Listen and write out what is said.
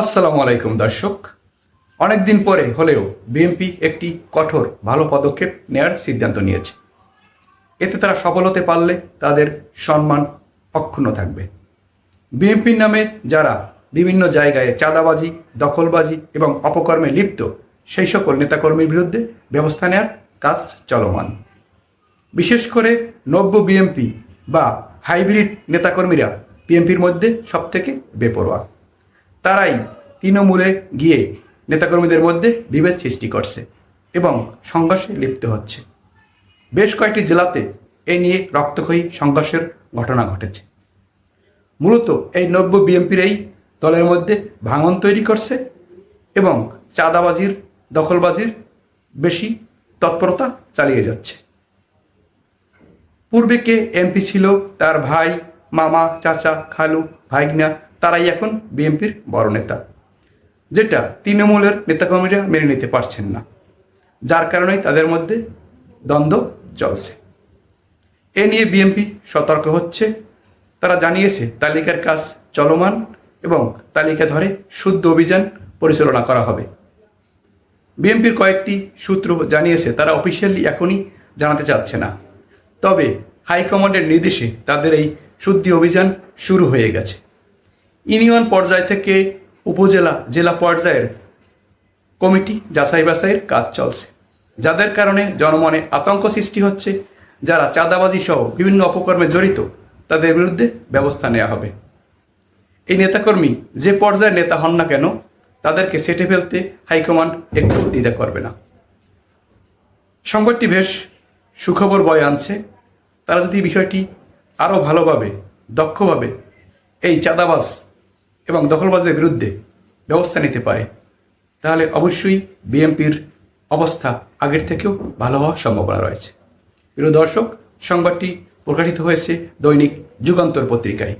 আসসালামু আলাইকুম, দর্শক। অনেকদিন পরে হলেও বিএনপি একটি কঠোর, ভালো পদক্ষেপ নেয়ার সিদ্ধান্ত নিয়েছে। এতে তারা সফল হতে পারলে তাদের সম্মান অক্ষুণ্ণ থাকবে। বিএনপির নামে যারা বিভিন্ন জায়গায় চাঁদাবাজি, দখলবাজি এবং অপকর্মে লিপ্ত, সেই সকল নেতাকর্মীর বিরুদ্ধে ব্যবস্থা নেয়ার কাজ চলমান। বিশেষ করে নব্য বিএমপি বা হাইব্রিড নেতাকর্মীরা বিএনপির মধ্যে সবথেকে বেপরোয়া। তারাই তৃণমূলে গিয়ে নেতাকর্মীদের মধ্যে বিভেদ সৃষ্টি করছে এবং সংঘর্ষে লিপ্ত হচ্ছে। বেশ কয়েকটি জেলাতে এ নিয়ে রক্তক্ষয়ী সংঘর্ষের ঘটনা ঘটেছে। মূলত এই নব্য বিএনপির এই দলের মধ্যে ভাঙন তৈরি করছে এবং চাঁদাবাজির, দখলবাজির বেশি তৎপরতা চালিয়ে যাচ্ছে। পূর্বে কে এমপি ছিল তার ভাই মামা, চাচা, খালু, ভাইগনা তারাই এখন বিএনপির বড় নেতা। যেটা তৃণমূলের নেতাকর্মীরা মেনে নিতে পারছেন না, যার কারণেই তাদের মধ্যে দ্বন্দ্ব চলছে। এ নিয়ে বিএনপি সতর্ক হচ্ছে। তারা জানিয়েছে, তালিকার কাজ চলমান এবং তালিকা ধরে শুদ্ধ অভিযান পরিচালনা করা হবে। বিএনপির কয়েকটি সূত্র জানিয়েছে, তারা অফিসিয়ালি এখনই জানাতে চাচ্ছে না। তবে হাইকমান্ডের নির্দেশে তাদের এই শুদ্ধি অভিযান শুরু হয়ে গেছে। ইউনিয়ন পর্যায় থেকে উপজেলা, জেলা পর্যায়ের কমিটি যাচাই বাছাইয়ের কাজ চলছে। যাদের কারণে জনমনে আতঙ্ক সৃষ্টি হচ্ছে, যারা চাঁদাবাজি সহ বিভিন্ন অপকর্মে জড়িত, তাদের বিরুদ্ধে ব্যবস্থা নেওয়া হবে। এই নেতাকর্মী যে পর্যায়ের নেতা হন না কেন, তাদেরকে সেটে ফেলতে হাইকমান্ড একটু দ্বিধা করবে না। সংবাদটি বেশ সুখবর বয়ে আনছে। তারা যদি বিষয়টি আরও ভালোভাবে, দক্ষভাবে এই চাঁদাবাজ এবং দখলবাজদের বিরুদ্ধে ব্যবস্থা নিতে পারে। তাহলে অবশ্যই বিএনপির অবস্থা আগের থেকেও ভালো হওয়ার সম্ভাবনা রয়েছে। প্রিয় দর্শক, সংবাদটি প্রকাশিত হয়েছে দৈনিক যুগান্তর পত্রিকায়।